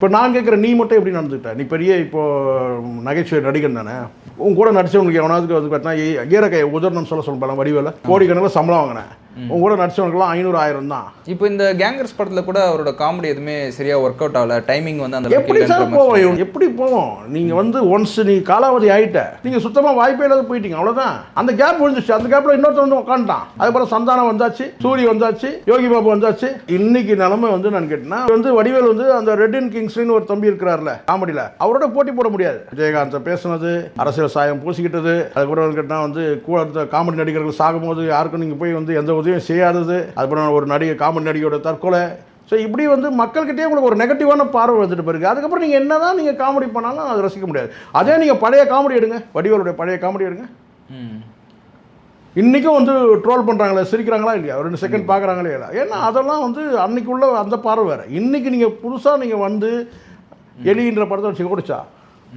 இப்போ நான் கேட்குற நீ மட்டும் எப்படி நடந்துக்கிட்ட நீ பெரிய இப்போ நகைச்சுவை நடிகன் தானே? உன் கூட நடிச்சவங்களுக்கு எவனாவது வந்து பார்த்தா ஈரக்கை உதாரணம் சொல்ல சொல்ல வடிவேல. கோடிக்கணக்கில் சம்பளம் வாங்கினேன். உன் கூட நடிச்சவனுக்குலாம் ஐநூறு ஆயிரம் தான். இப்போ இந்த கேங்கர்ஸ் படத்துல கூட அவரோட காமெடி எதுவுமே சரியா ஒர்க் அவுட் ஆகல. டைமிங் வந்து அந்த எப்படி சார் போவோம்? எப்படி போவோம்? நீங்க வந்து ஒன்ஸ் நீ காலாவதி ஆயிட்ட நீங்க சுத்தமா வாய்ப்பே இல்லாத போயிட்டீங்க அவ்வளவுதான். அந்த கேப் விழுந்துச்சு அந்த கேப்ல இன்னொருத்தன் வந்து உட்காந்துட்டான் அதுக்கப்புறம் சந்தானம் வந்தாச்சு சூரி வந்தாச்சு யோகி பாபு வந்தாச்சு. இன்னைக்கு நிலைமை வந்து நான் கேட்டேன்னா வந்து வடிவேல் வந்து அந்த ரெட்டின் கிங்ஸ்லின்னு ஒரு தம்பி இருக்கிறார்ல காமெடியில அவரோட போட்டி போட முடியாது. விஜயகாந்த் பேசுனது அரசியல் சாயம் பூசிக்கிட்டது. அதுக்கப்புறம் கேட்டால் வந்து கூட காமெடி நடிகர்கள் சாகும்போது யாருக்கும் நீங்கள் போய் வந்து எந்த உதவியும் செய்யாதது அதுக்கப்புறம் ஒரு நடிகை காமெடி நடிகையோட தற்கொலை. ஸோ இப்படி வந்து மக்கள்கிட்டயே உங்களுக்கு ஒரு நெகட்டிவான பார்வை வந்துட்டு போயிருக்கு. அதுக்கப்புறம் நீங்கள் என்ன தான் நீங்கள் காமெடி பண்ணாலும் அது ரசிக்க முடியாது. அதே நீங்கள் பழைய காமெடி எடுங்க. வடிவேலுடைய பழைய காமெடி எடுங்க. இன்றைக்கும் வந்து ட்ரோல் பண்ணுறாங்களே சிரிக்கிறாங்களா இல்லையா? ரெண்டு செகண்ட் பார்க்குறாங்களே இல்லை ஏன்னா அதெல்லாம் வந்து அன்னைக்கு உள்ள அந்த பார்வை வேறு. இன்றைக்கி நீங்கள் புதுசாக நீங்கள் வந்து எலின்ற படத்தை வச்சு ஓடிச்சா